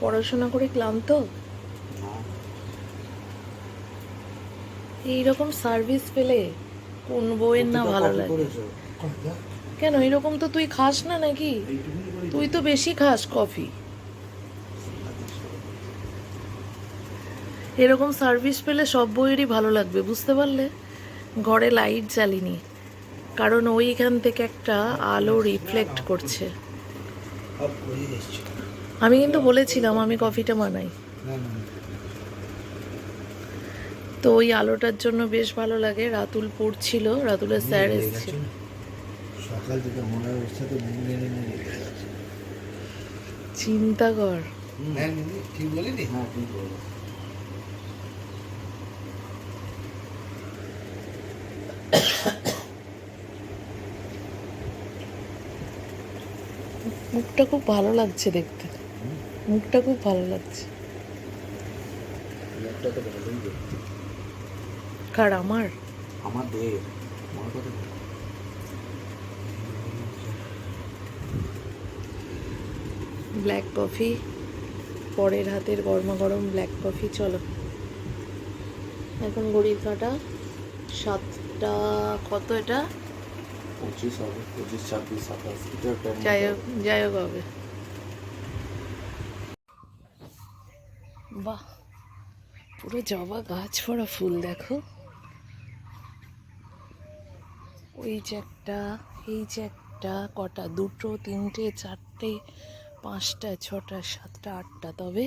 পড়াশোনা করে ক্লান্ত? এইরকম সার্ভিস পেলে কোন বইয়ের না ভালো লাগে? কেন এরকম তো তুই খাস না নাকি? তুই তো বেশি খাস কফি এরকম সার্ভিস পেলে সব বইয়েরই ভালো লাগবে বুঝতে পারলে? ঘরে লাইট জ্বালিনি কারণ ওইখান থেকে একটা আলো রিফ্লেক্ট করছে। আমি কিন্তু বলেছিলাম আমি কফিটা বানাই। তো ওই আলোটার জন্য বেশ ভালো লাগে রাতুল পড়ছিল রাতুলের স্যার লেগে এসছে গেছে না? সকাল থেকে। চিন্তা কর হ্যাঁ, ঠিক বলিনি? হ্যাঁ, ঠিক। মুখটা খুব ভালো লাগছে দেখতে মুখটা খুব ভালো লাগছে। কার আমার? আমার দেব কথা ব্ল্যাক কফি পরের হাতের গরমা গরম ব্ল্যাক কফি চলো। এখন ঘড়ির কাটা সাতটা কত এটা? পঁচিশ হবে পঁচিশ ছাব্বিশ সাতাশ যাই হোক যাই হোক হবে। পুরো জবা গাছ ভরা ফুল, দেখো। ওই যে একটা, এই যে একটা, কটা, দুটো, তিনটে, চারটে, পাঁচটা, ছটা, সাতটা, আটটা, তবে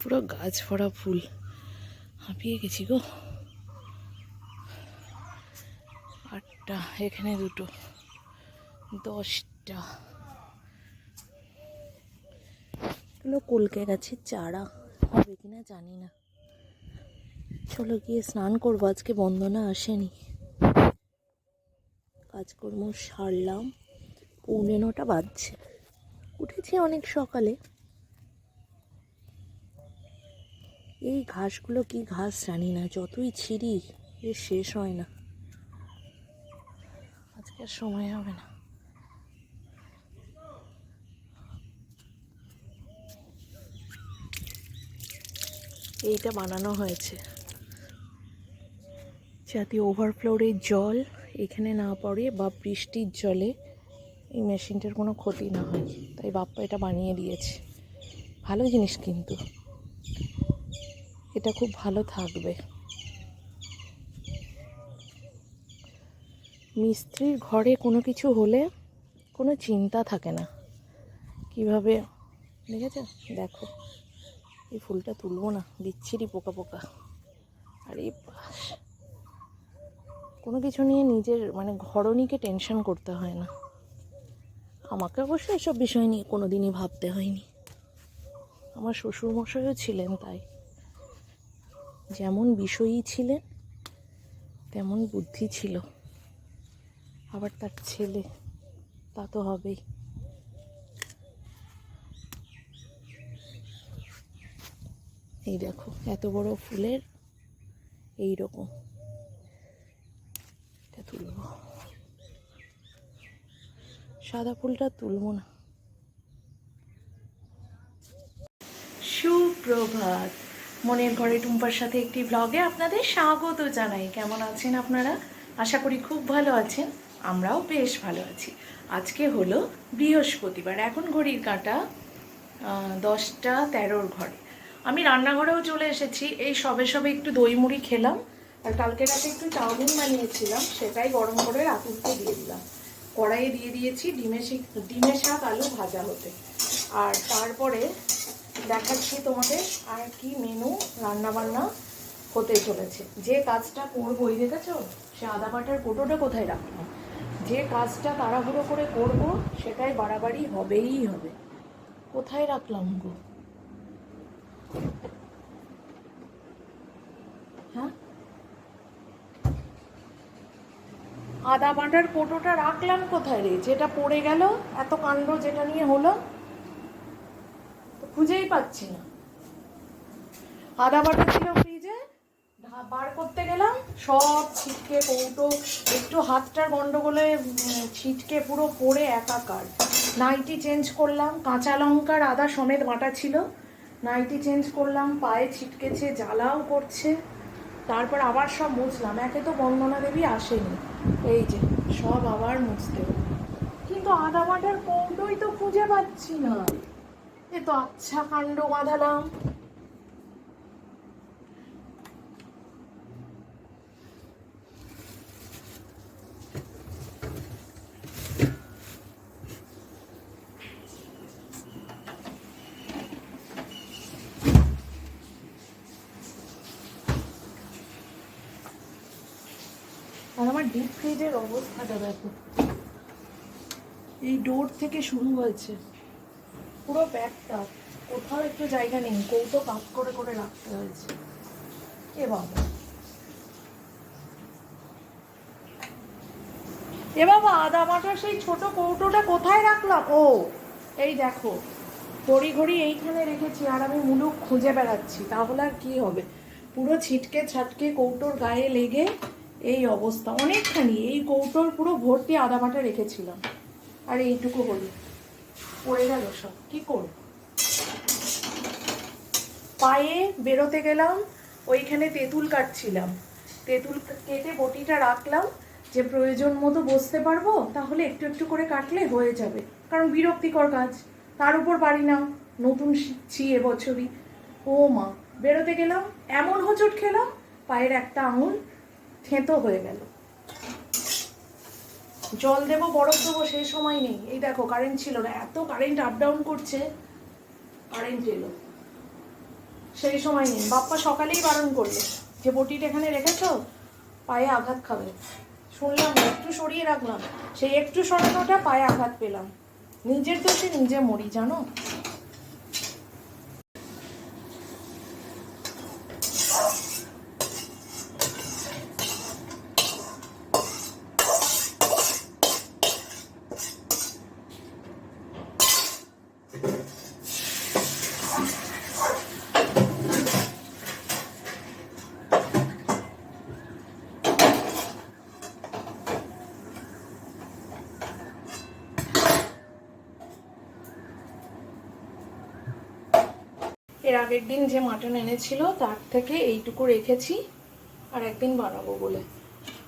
পুরো গাছ ভরা ফুল। হাঁপিয়ে গেছি গো। আটটা, এখানে দুটো, দশটা। এগুলো কলকে গাছের চারা। হবে কিনা জানি না। চলো গিয়ে স্নান করব, আজকে বন্দনা আসেনি। কাজকর্ম সারলাম, পৌনে নটা বাজছে। উঠেছি অনেক সকালে। এই ঘাসগুলো কি ঘাস জানি না, যতই ছিঁড়ি এর শেষ হয় না। আজকে সময় হবে না। এইটা বানানো হয়েছে। যাতে ওভারফ্লোরের জল এখানে না পড়ে বা বৃষ্টির জলে এই মেশিনটার কোনো ক্ষতি না হয়। তাই বাপ্পা এটা বানিয়ে দিয়েছে। ভালো জিনিস কিন্তু। এটা খুব ভালো থাকবে। মিস্ত্রির ঘরে কোনো কিছু হলে কোনো চিন্তা থাকে না। কীভাবে দেখেছ দেখো। এই ফুলটা তুলবো না বিচ্ছিরি পোকা পোকা। আরে বাস। কোনো কিছু নিয়ে নিজের মানে ঘরণীকে টেনশন করতে হয় না। আমাকে অবশ্য এসব বিষয় নিয়ে কোনো দিনই ভাবতে হয়নি। আমার শ্বশুরমশাইও ছিলেন তাই। যেমন বিষয়ী ছিলেন, তেমন বুদ্ধি ছিল। আবার তার ছেলে, তা তো হবেই। এই দেখো, এত বড় ফুলের এই রকম। এটা তুলবো। সাদা ফুলটা তুলবো না। সুপ্রভাত। মনের ঘরে টুম্পার সাথে একটি ব্লগে আপনাদের স্বাগত জানাই। কেমন আছেন আপনারা? আশা করি খুব ভালো আছেন। আমরাও বেশ ভালো আছি। আজকে হলো বৃহস্পতিবার। এখন ঘড়ির কাঁটা দশটা তেরোর ঘরে। আমি রান্নাঘরেও চলে এসেছি। এই সবে সবে একটু দই মুড়ি খেলাম। আর কালকে রাতে একটু চাউমিন বানিয়েছিলাম, সেটাই গরম করে রাতুলকে দিয়ে দিলাম। কড়াইয়ে দিয়ে দিয়েছি ডিমে ডিমে শাক, আলু ভাজা হতে। আর তারপরে দেখাচ্ছি তোমাদের আর কি মেনু রান্না বান্না হতে চলেছে। যে কাজটা করব ওই দেখেছ? সে আদা বাটার কোটোটা কোথায় রাখলাম যে কাজটা তাড়াহুড়ো করে করব, সেটাই বাড়াবাড়ি হবেই হবে। কোথায় রাখলাম গো? আদা বাটার কোটোটা রাখলাম কোথায় রে? যেটা পড়ে গেল, এত কাণ্ড যেটা নিয়ে হলো, তো খুঁজেই পাচ্ছি না। আদা বাটা ছিল ফ্রিজে বার করতে গেলাম, সব ছিটকে কৌটো, একটু হাতটার গন্ডগোলে ছিটকে পুরো পড়ে একাকার। নাইটি চেঞ্জ করলাম, কাঁচা লঙ্কার আদা সমেত বাটা ছিল। নাইটি চেঞ্জ করলাম, পায়ে ছিটকেছে, জ্বালাও করছে। তারপর আবার সব মুছলাম। একে তো বন্দনা দেবী আসেনি। এই যে, সব আবার মুছতে কিন্তু আদা বাটার কৌটোই তো খুঁজে পাচ্ছি না। এ তো আচ্ছা কাণ্ড বাঁধালাম আর আমার ডিপ ফ্রিজের অবস্থাটা দেখো এই থেকে শুরু হয়েছে। পুরো ব্যাগটা, কোথাও একটু জায়গা নেই, কৌটো কাপ করে করে রাখতে হয়েছে। এ বাবা। এ বাবা আদা বাটার সেই ছোট কৌটোটা কোথায় রাখলাম? ও, এই দেখো ঘড়ি ঘড়ি এইখানে রেখেছি আর আমি মুলুক খুঁজে বেড়াচ্ছি, তাহলে আর কি হবে? পুরো ছিটকে ছাটকে কৌটোর গায়ে লেগে এই অবস্থা। অনেকখানি এই কৌটোর পুরো ভর্তি আদা বাটা রেখেছিলাম। আর এইটুকু হলো। পড়ে গেল সব। কি করব? পায়ে বেরোতে গেলাম, ওইখানে তেঁতুল কাটছিলাম। তেঁতুল কেটে বটিটা রাখলাম যে প্রয়োজন মতো বসতে পারব, তাহলে একটু একটু করে কাটলে হয়ে যাবে। কারণ বিরক্তিকর কাজ। তার উপর পারি না। নতুন শিখছি এবছরই। ও মা, বেরোতে গেলাম, এমন হোঁচট খেলাম, পায়ের একটা আঙুল থেঁতো হয়ে গেল। জল দেবো, বরফ দেবো, সেই সময় নেই। এই দেখো কারেন্ট ছিল না। এত কারেন্ট আপ ডাউন করছে কারেন্ট এলো। সেই সময় নেই। বাপ্পা সকালেই বারণ করল, যে বটিটা এখানে রেখেছো, পায়ে আঘাত খাবে। শুনলাম একটু সরিয়ে রাখলাম। সেই একটু সরানোটা পায়ে আঘাত পেলাম। নিজের দোষে নিজে মরি, জানো? আগের দিন যে মাটন এনেছিল, তার থেকে এইটুকু রেখেছি আর একদিন বানাবো বলে।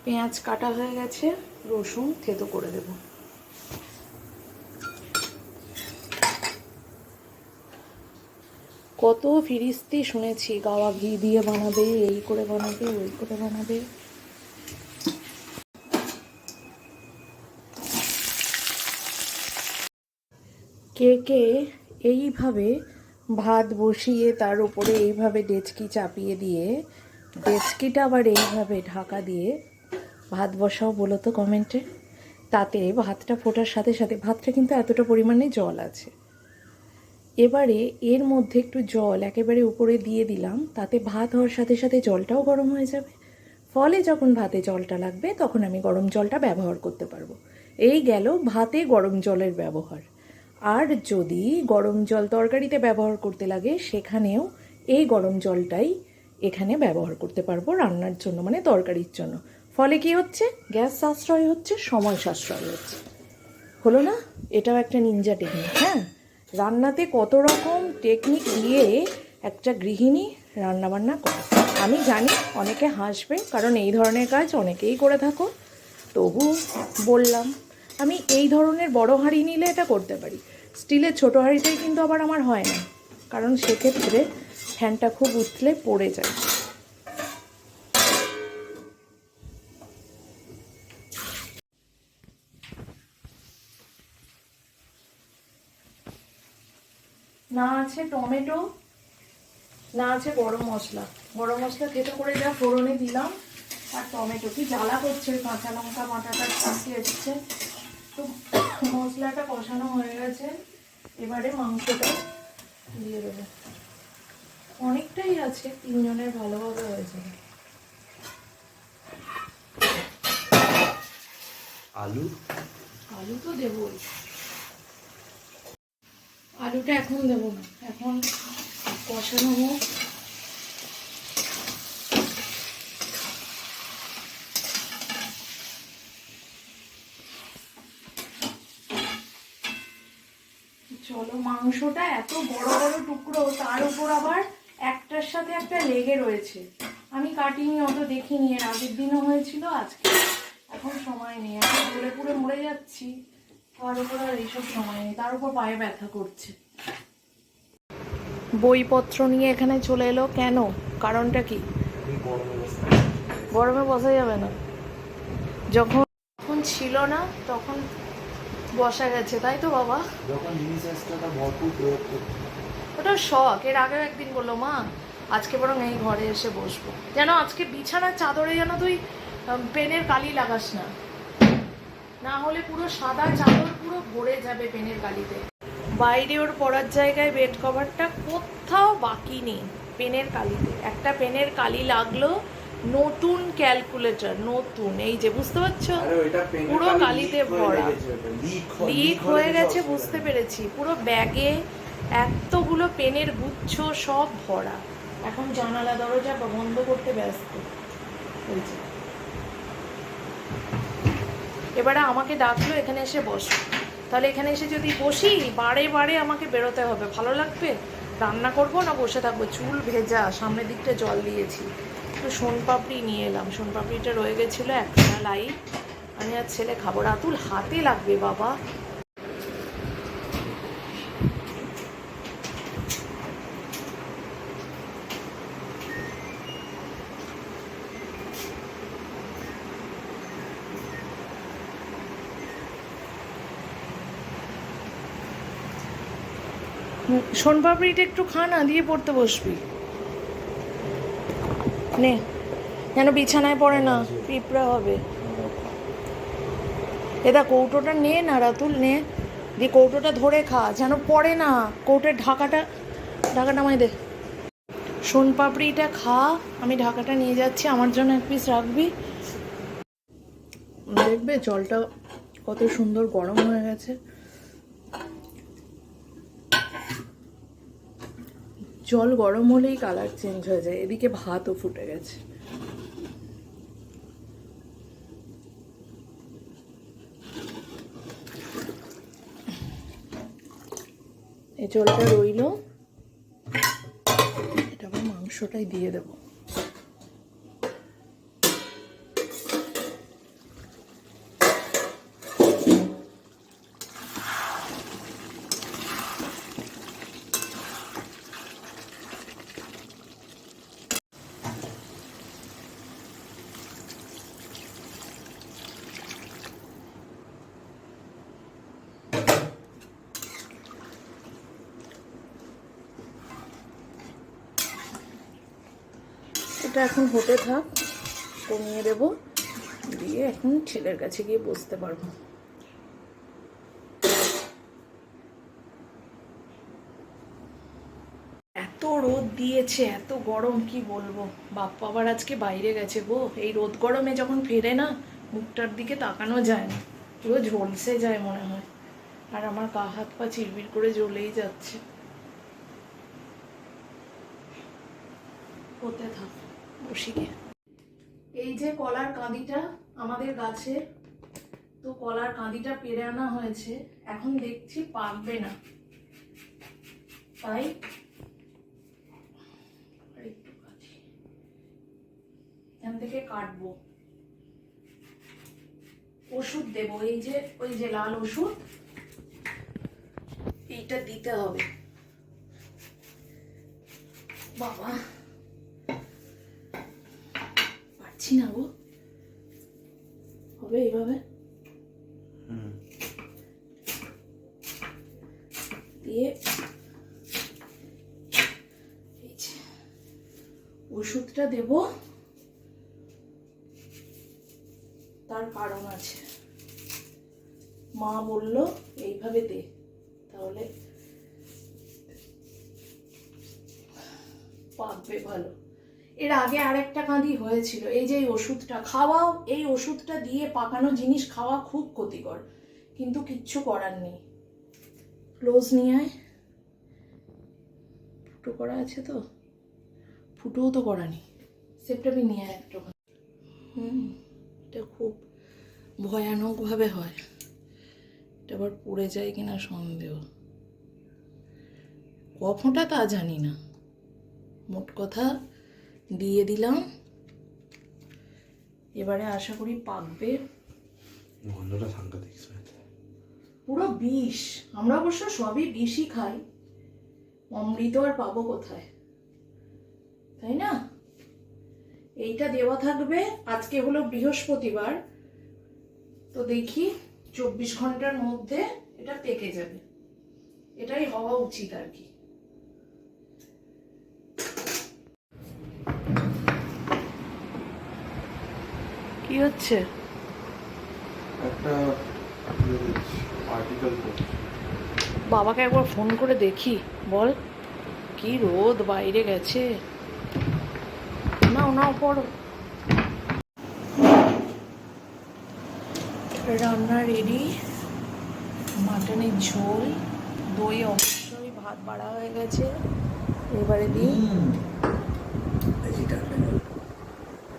পেঁয়াজ কাটা হয়ে গেছে, রসুন থেতো করে দেব। কত ফিরিস্তি শুনেছি, গাওয়া ঘি দিয়ে বানাবে, এই করে বানাবে, ওই করে বানাবে। কে কে এইভাবে ভাত বসিয়ে তার উপরে এইভাবে ডেচকি চাপিয়ে দিয়ে, ডেচকিটা আবার এইভাবে ঢাকা দিয়ে ভাত বসাও বলো তো কমেন্টে। তাতে ভাতটা ফোটার সাথে সাথে, ভাতটা কিন্তু এতটা পরিমাণে জল আছে। এবারে এর মধ্যে একটু জল একেবারে উপরে দিয়ে দিলাম, তাতে ভাত হওয়ার সাথে সাথে জলটাও গরম হয়ে যাবে। ফলে যখন ভাতে জলটা লাগবে, তখন আমি গরম জলটা ব্যবহার করতে পারব। এই গেল ভাতে গরম জলের ব্যবহার। আর যদি গরম জল তরকারিতে ব্যবহার করতে লাগে, সেখানেও এই গরম জলটাই এখানে ব্যবহার করতে পারব রান্নার জন্য মানে তরকারির জন্য। ফলে কি হচ্ছে? গ্যাস সাশ্রয় হচ্ছে, সময় সাশ্রয় হচ্ছে। হলো না? এটাও একটা নিনজা টেকনিক হ্যাঁ? রান্নাতে কত রকম টেকনিক দিয়ে একটা গৃহিণী রান্নাবান্না করে। আমি জানি অনেকে হাসবে, কারণ এই ধরনের কাজ অনেকেই করে থাকো। তবু বললাম আমি এই ধরনের বড় হাঁড়ি নিলে এটা করতে পারি। স্টিলের ছোট হাঁড়িটাই কিন্তু আবার আমার হয় না। কারণ সেক্ষেত্রে ফ্যানটা খুব উঠলে পড়ে যায়। না আছে টমেটো, না আছে গরম মশলা। গরম মশলা থেতো করে যা ফোড়নে দিলাম, আর টমেটো। কি জ্বালা করছে কাঁচা লঙ্কা বাটাটা ছাড়তে এসছে। তো মশলাটা কষানো হয়ে গেছে। এবারে মাংসটা দিয়ে দেবো। অনেকটাই আছে তিনজনের ভালোভাবে হয়ে যাবে। আলু? আলু তো দেবই। আলুটা এখন দেবো না এখন কষানো হোক। মাংসটা এত বড় বড় টুকরো, তার উপর আবার একটার সাথে একটা লেগে রয়েছে। আমি কাটিনি, অত দেখিনি, এর আগের দিনও হয়েছিল, আজকে এখন সময় নেই, এখন পুরে পুরে মরে যাচ্ছি। তার উপর আর এইসব সময় নেই, তার উপর পায়ে ব্যথা করছে। বইপত্র নিয়ে এখানে চলে এলো কেন? কারণটা কি? গরমে বসা যাবে না। যখন ছিল না, তখন বসা গেছে তাই তো বাবা? যখন জিনিস আসছে ওটা ভরপুর প্রয়োগ করতে ওটা শখ এর আগেও একদিন বলল মা আজকে বরং এই ঘরে এসে বসবো। যেন আজকে বিছানার চাদরে যেন তুই পেনের কালি লাগাস না। না হলে পুরো সাদা চাদর পুরো ভরে যাবে পেনের কালিতে। বাইরে ওর পড়ার জায়গায় বেড কভারটা কোথাও বাকি নেই পেনের কালিতে। একটা পেনের কালি লাগল নতুন ক্যালকুলেটর নতুন এই যে বুঝতে পারছ? পুরো কালিতে ভরা। লিক হয়ে গেছে বুঝতে পেরেছি। পুরো ব্যাগে এতগুলো পেনের গুচ্ছ সব ভরা। এখন জানালা দরজা বন্ধ করতে ব্যস্ত। এবারে আমাকে ডাকলো এখানে এসে বসো। তাহলে এখানে এসে যদি বসি বারে বারে আমাকে বেরোতে হবে। ভালো লাগবে? রান্না করব না বসে থাকব? চুল ভেজা সামনের দিকটা জল দিয়েছি। একটু সোনপাপড়ি নিয়ে এলাম। সোনপাপড়িটা রয়ে গেছিল একটা লাইট আমি আর ছেলে খাব রাতুল হাতে লাগবে, বাবা। সোনপাপড়িটা একটু খা, না দিয়ে পড়তে বসবি। নে যেন বিছানায় পড়ে না, পিঁপড়া হবে। এদা কৌটোটা নে না, রাতুল, নে। দিয়ে কৌটোটা ধরে খা, যেন পড়ে না। কৌটোর ঢাকাটা ঢাকাটা আমায় দে। সোন পাপড়িটা খা, আমি ঢাকাটা নিয়ে যাচ্ছি, আমার জন্য এক পিস রাখবি। দেখবে জলটা কত সুন্দর গরম হয়ে গেছে। জল গরম হলেই কালার চেঞ্জ হয়ে যায়, এদিকে ভাতও ফুটে গেছে। এই জলটা রইল। এটা আমার মাংসটাই দিয়ে দেব। এটা এখন হতে থাক, কমিয়ে দেব। দিয়ে এখন ছেলের কাছে গিয়ে বসতে পারব। এত রোদ দিয়েছে, এত গরম, কি বলব? বাপ্পা আবার আজকে বাইরে গেছে গো। এই রোদ গরমে যখন ফেরে না, মুখটার দিকে তাকানো যায় না। পুরো ঝলসে যায় মনে হয়। আর আমার গা হাত পা চিরবির করে জ্বলেই যাচ্ছে। হতে থাক। বসি এই যে কলার কাঁদিটা আমাদের গাছে, তো কলার কাঁদিটা পেরে আনা হয়েছে, এখন দেখছি পাকবে না। তাই। এখান থেকে কাটবো। ওষুধ দেবো, এই যে, ওই যে লাল ওষুধ, এইটা দিতে হবে। বাবা। পারছি না গো হবে এইভাবে? দিয়ে ওষুধটা দেব। তার কারণ আছে। মা বলল এইভাবে দে তাহলে পাকবে ভালো। এর আগে আরেকটা কাঁদি হয়েছিল, এই যে ওষুধটা। খাওয়াও, এই ওষুধটা দিয়ে পাকানো জিনিস খাওয়া খুব ক্ষতিকর, কিন্তু কিচ্ছু করার নেই। ক্লোজ নিয়ে আয়। ফুটো করা আছে তো? ফুটোও তো করা নেই। সেপটাবি নিয়ে আয় একটু। হুম, এটা খুব ভয়ানকভাবে হয়। এটা আবার পড়ে যায় কিনা সন্দেহ। কফোঁটা তা জানি না। মোট কথা দিয়ে দিলাম। এবারে আশা করি পাকবে। গন্ধটা সাংঘাতিক পুরো বিষ। আমরা অবশ্য সবই বিষই খাই। অমৃত আর পাবো কোথায়? তাই না? এইটা দেওয়া থাকবে। আজকে হলো বৃহস্পতিবার। তো দেখি চব্বিশ ঘণ্টার মধ্যে এটা পেকে যাবে। এটাই হওয়া উচিত আর কি। কি হচ্ছে? একটা আর্টিকেল বাবাকে একবার ফোন করে দেখি বল। কি রোদ বাইরে গেছে। নাও নাও পড়ো। রান্না রেডি মাটনের ঝোল। দই অবশ্যই ভাত বাড়া হয়ে গেছে। এবারে দিই।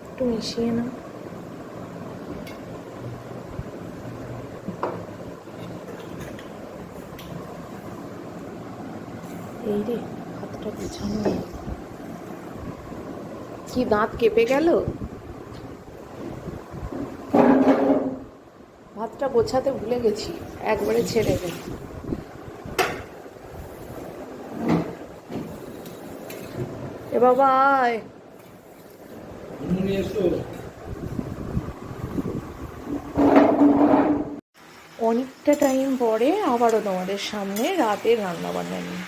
একটু মিশিয়ে না এই রে হাতটা পেছানো কি দাঁত কেঁপে গেল? ভাতটা গোছাতে ভুলে গেছি একবারে ছেড়ে দে। এ বাবা আয়। অনেকটা টাইম পরে আবারও তোমাদের সামনে রাতের রান্না বান্না নিয়ে।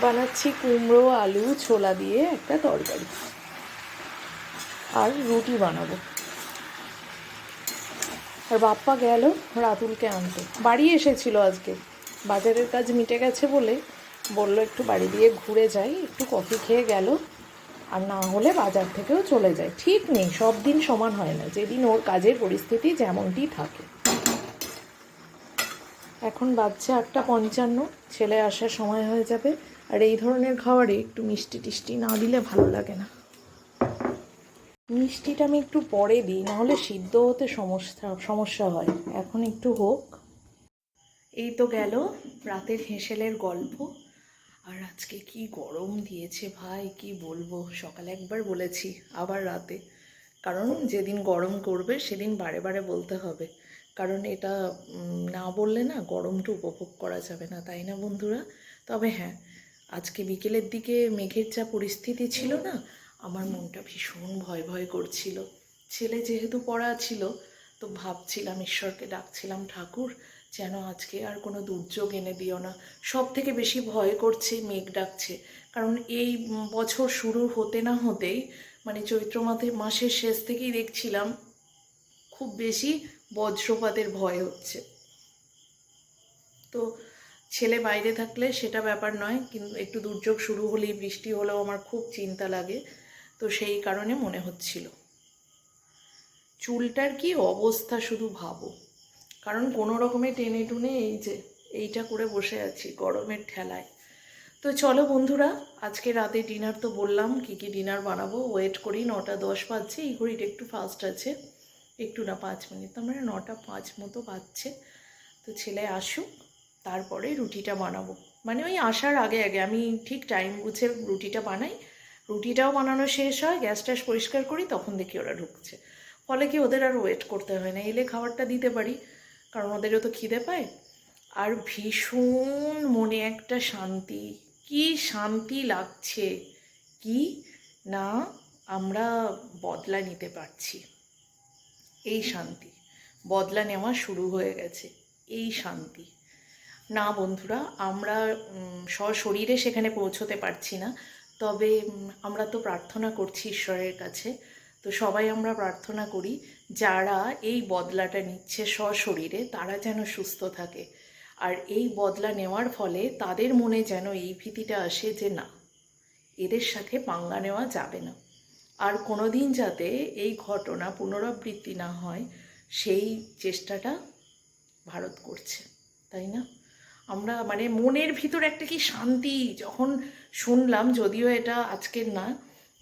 বানাচ্ছি কুমড়ো, আলু, ছোলা দিয়ে একটা তরকারি। আর রুটি বানাবো। আর বাপ্পা গেল রাতুলকে আনতে। বাড়ি এসেছিল আজকে। বাজারের কাজ মিটে গেছে বলে বলল একটু বাড়ি দিয়ে ঘুরে যাই, একটু কফি খেয়ে গেল। আর না হলে বাজার থেকেও চলে যায়। ঠিক নেই, সব দিন সমান হয় না। যেদিন ওর কাজের পরিস্থিতি যেমনটি থাকে। এখন বাচ্চা আটটা পঞ্চান্ন, ছেলে আসার সময় হয়ে যাবে। আর এই ধরনের খাবারে একটু মিষ্টি টিষ্টি না দিলে ভালো লাগে না। মিষ্টিটা আমি একটু পরে দিই, নাহলে সিদ্ধ হতে সমস্যা সমস্যা হয়। এখন একটু হোক। এই তো গেল রাতের হেঁসেলের গল্প। আর আজকে কি গরম দিয়েছে ভাই, কি বলব? সকালে একবার বলেছি, আবার রাতে। কারণ যেদিন গরম করবে, সেদিন বারে বারে বলতে হবে। কারণ এটা না বললে না গরমটা উপভোগ করা যাবে না, তাই না বন্ধুরা? তবে হ্যাঁ আজকে বিকেলের দিকে মেঘের যা পরিস্থিতি ছিল না, আমার মনটা ভীষণ ভয় ভয় করছিল। ছেলে যেহেতু পড়া ছিল, তো ভাবছিলাম ঈশ্বরকে ডাকছিলাম, ঠাকুর, যেন আজকে আর কোনো দুর্যোগ এনে দিও না। সব থেকে বেশি ভয় করছে, মেঘ ডাকছে। কারণ এই বছর শুরু হতে না হতেই মানে চৈত্র মাসে মাসের শেষ থেকেই দেখছিলাম, খুব বেশি বজ্রপাতের ভয় হচ্ছে। তো ছেলে বাইরে থাকলে সেটা ব্যাপার নয়, কিন্তু একটু দুর্যোগ শুরু হলেই, বৃষ্টি হলেও আমার খুব চিন্তা লাগে। তো সেই কারণে মনে হচ্ছিল। চুলটার কি অবস্থা শুধু ভাবো। কারণ কোনো রকমে টেনে টুনে এই যে, এইটা করে বসে আছি গরমের ঠেলায়। তো চলো বন্ধুরা, আজকে রাতে ডিনার তো বললাম, কি কি ডিনার বানাবো, ওয়েট করি, নটা দশ বাজছে, এই ঘড়িটা একটু ফাস্ট আছে। একটু না পাঁচ মিনিট। তার মানে নটা পাঁচ মতো বাজছে। তো ছেলে আসুক, তারপরে রুটিটা বানাবো। মানে ওই আসার আগে আগে, আমি ঠিক টাইম বুঝে রুটিটা বানাই। রুটিটাও বানানো শেষ হয়, গ্যাস ট্যাস পরিষ্কার করি, তখন দেখি ওরা ঢুকছে। ফলে কি ওদের আর ওয়েট করতে হয় না, এলে খাবারটা দিতে পারি, কারণ ওদেরও তো খিদে পায়। আর ভীষণ মনে একটা শান্তি, কি শান্তি লাগছে, কি না আমরা বদলা নিতে পারছি। এই শান্তি। বদলা নেওয়া শুরু হয়ে গেছে। এই শান্তি। না বন্ধুরা, আমরা সশরীরে সেখানে পৌঁছতে পারছি না। তবে আমরা তো প্রার্থনা করছি ঈশ্বরের কাছে। তো সবাই আমরা প্রার্থনা করি, যারা এই বদলাটা নিচ্ছে সশরীরে, তারা যেন সুস্থ থাকে। আর এই বদলা নেওয়ার ফলে তাদের মনে যেন এই ভীতিটা আসে যে না, এদের সাথে পাঙ্গা নেওয়া যাবে না। আর কোনো দিন যাতে এই ঘটনা পুনরাবৃত্তি না হয়, সেই চেষ্টাটা ভারত করছে, তাই না? আমরা মানে মনের ভিতর একটা কি শান্তি যখন শুনলাম, যদিও এটা আজকের না,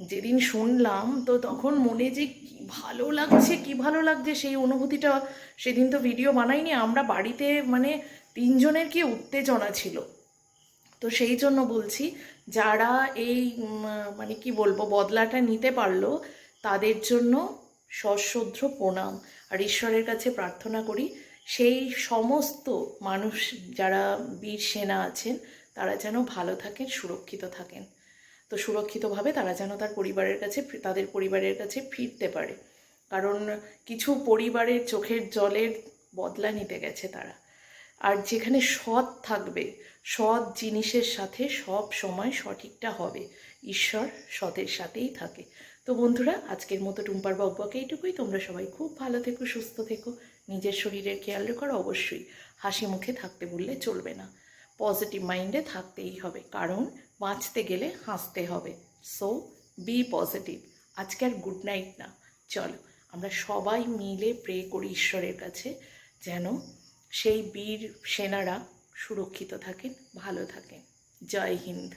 যেদিন শুনলাম তো তখন মনে যে কি ভালো লাগছে, কি ভালো লাগছে সেই অনুভূতিটা, সেদিন তো ভিডিও বানাইনি, আমরা বাড়িতে মানে তিনজনের কি উত্তেজনা ছিল। তো সেই জন্য বলছি, যারা এই মানে কি বলব, বদলাটা নিতে পারল, তাদের জন্য সশ্রদ্ধ প্রণাম। আর ঈশ্বরের কাছে প্রার্থনা করি, সেই সমস্ত মানুষ, যারা বীর সেনা আছেন, তারা যেন ভালো থাকেন, সুরক্ষিত থাকেন। তো সুরক্ষিতভাবে তারা যেন তার পরিবারের কাছে, তাদের পরিবারের কাছে ফিরতে পারে। কারণ কিছু পরিবারের চোখের জলের বদলা নিতে গেছে তারা। আর যেখানে সৎ থাকবে, সৎ জিনিসের সাথে সব সময় সঠিকটা হবে। ঈশ্বর সতের সাথেই থাকে। তো বন্ধুরা, আজকের মতো টুম্পার বকবকে এইটুকুই। তোমরা সবাই খুব ভালো থেকো, সুস্থ থেকো। নিজের শরীরের খেয়াল রেখো অবশ্যই হাসি মুখে থাকতে বললে চলবে না। পজিটিভ মাইন্ডে থাকতেই হবে, কারণ বাঁচতে গেলে হাসতে হবে। So, be positive. আজকে আর গুড নাইট না। চলো, আমরা সবাই মিলে প্রে করি ঈশ্বরের কাছে, যেন সেই বীর সেনারা সুরক্ষিত থাকেন ভালো থাকেন। জয় হিন্দ।